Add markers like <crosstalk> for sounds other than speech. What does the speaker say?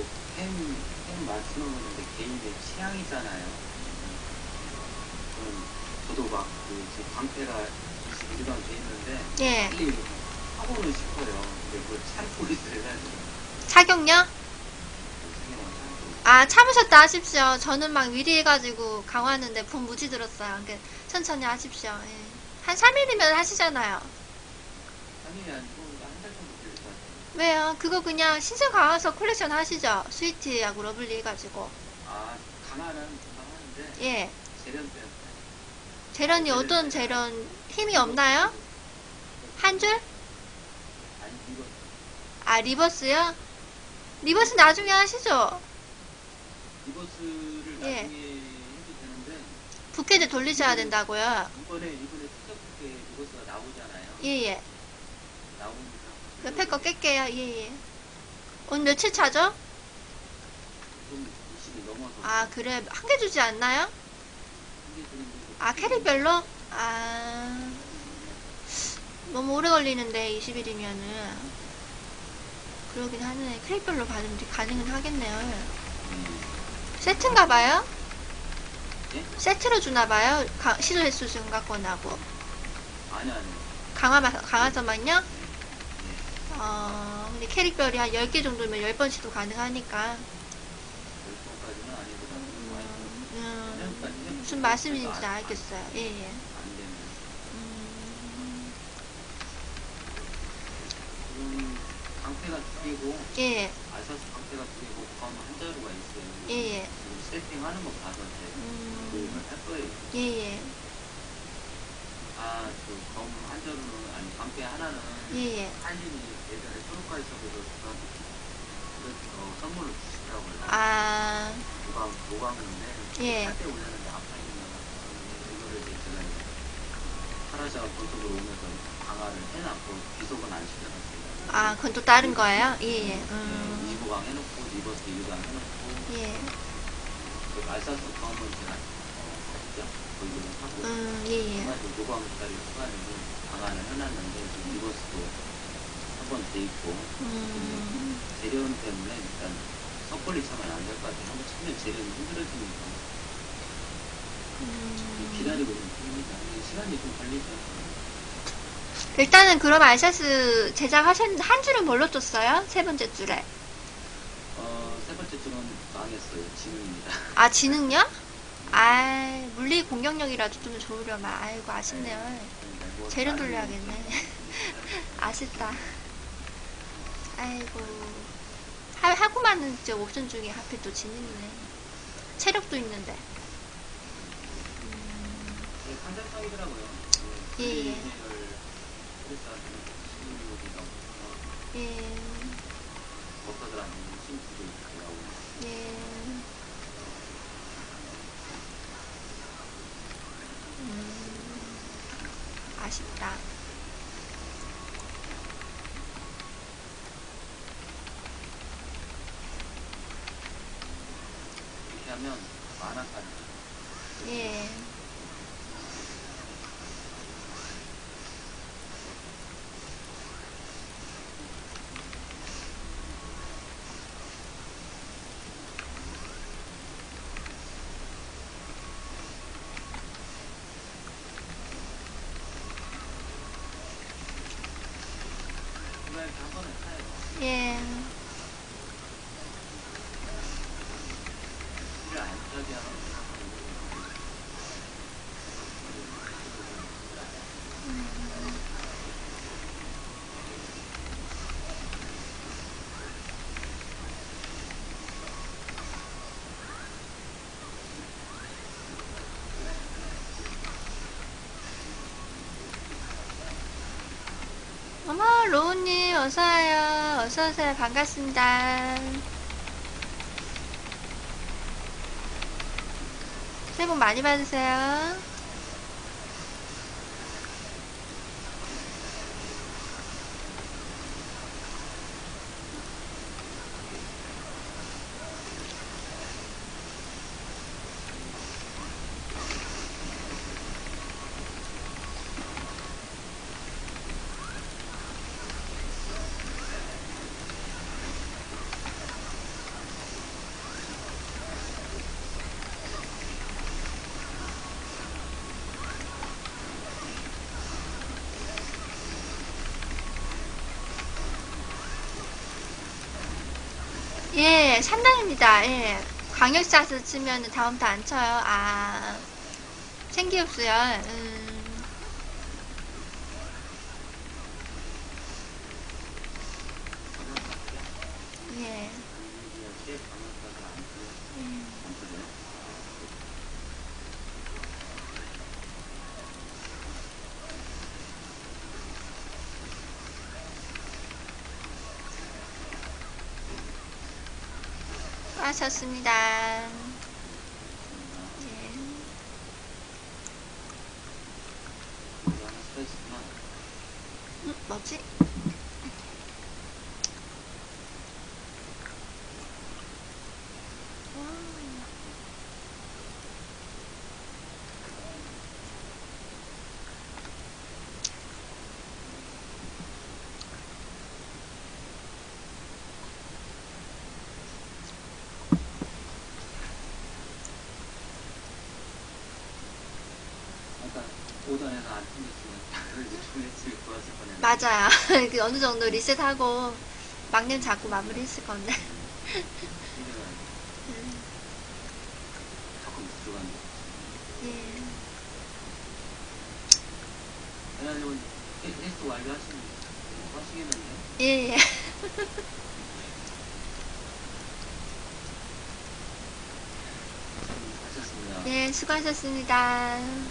뭐, 팬, 팬 말씀하는데 개인의 취향이잖아요. 그럼 저도 막, 그, 지금 광태가 21번 돼 있는데, 예. 빨리 하고는 싶어요. 근데 그걸 참고 있어요, 사실. 착용요? 아, 참으셨다 하십시오. 저는 막 미리 해가지고 강화하는데 분 무지 들었어요. 그러니까 천천히 하십시오. 예. 한 3일이면 하시잖아요. 3일이 아니고, 한 달 정도 걸릴 것 같아요. 왜요? 그거 그냥 신생 강화서 콜렉션 하시죠. 스위트하고 러블리 해가지고. 아, 강화는 하는데, 예. 재련 때문에. 재련이 어떤 재련 힘이 없나요? 한 줄? 아니, 이거, 아, 리버스요? 리버스 나중에 하시죠. 리버스를 예. 나중에 해도 되는데, 부캐드 돌리셔야 된다고요. 이번에, 이번에 특허국회 리버스가 나오잖아요. 예, 예. 옆에 거 깰게요. 예, 예. 오늘 며칠 차죠? 좀 20이 넘어서. 아, 그래. 한 개 주지 않나요? 아, 캐릭별로? 아, 너무 오래 걸리는데, 20일이면은. 그러긴 하네. 캐릭별로 받으면 가능은 하겠네요. 음. 세트인가 봐요? 예? 세트로 주나 봐요? 가, 시도 횟수 증가권하고. 아니 아니. 강화, 강화서만요? 네. 어, 근데 캐릭별이 한 10개 정도면 10번 시도 가능하니까. 음, 해. 무슨 말씀인지 알겠어요. 예, 예. 음, 지금 방패가 두 개고 예, 알사스 방패가 두 개고 검한 자루가 있어요. 예, 예. 지금 세팅하는 거 봐서 이제 음, 도움을 할 거예요. 예, 예. 아그검한 자루는 아니 방패 하나는 예, 예. 예전에 소속가 있어서 어, 선물을 주시더라고요. 아, 예. 할때 올렸는데 아파있는 이거를 이제 제가 이제 파라샤가 본속으로 오면서 강화를 해놨고 비속은 안 시켜놨어요. 아, 그건 또 다른 거예요? 예, 예. 음. 음, 25강 해놓고 리버스 1강 해놓고 예. 그 알사스 검은 제가 어, 거기를 하고 음, 예, 예. 정말 노강짜리 추가내고 강화를 해놨는데 지금 리버스도 한번 돼 있고 음, 재련 때문에 일단 섣불리 차면 안 될 것 같아요. 한번 차면 재련이 힘들어지니까 음. 기다리고 좀 있습니다. 이게 시간이 좀 걸리죠. 일단은 그럼 알샤스 제작하셨는데 한 줄은 뭘로 떴어요? 세 번째 줄에. 어, 세 번째 줄은 망했어요. 지능입니다. 아, 지능요? 아, 공격력이라도 좀 좋으려면. 아이고, 아쉽네요. 뭐 재련 돌려야겠네. <laughs> 아쉽다. 아이고. 하, 하고 많은 저 옵션 중에 하필 또 지능이네. 체력도 있는데. 음, 네, 상장성이더라고요. 예, 예. 예, 버터들한테 심수도 잘 나오고. 예. 음, 아쉽다. 이렇게 하면 만화까지. 예. 그날 한 번에 타요. 예. 일을 안 타게 하면 어머, 로우님, 어서와요. 어서오세요. 반갑습니다. 새해 복 많이 받으세요. 예, 상당입니다. 예. 광역샷을 치면 다음부터 안 쳐요. 아, 생기없어요. 음, 예. 이렇게 방역까지 안 쓰- 음. 안 쓰네요. 수고하셨습니다. 예. 음, 뭐지? 와. 아까 오전에서 안 챙겼으면 다들 이제 준비했으면 좋았을 뻔했는데. 맞아요. <laughs> 그 어느 정도 리셋하고 막내 잡고 마무리했을 건데. 음. <laughs> 예. 예, 예. 예, <laughs> 수고하셨습니다.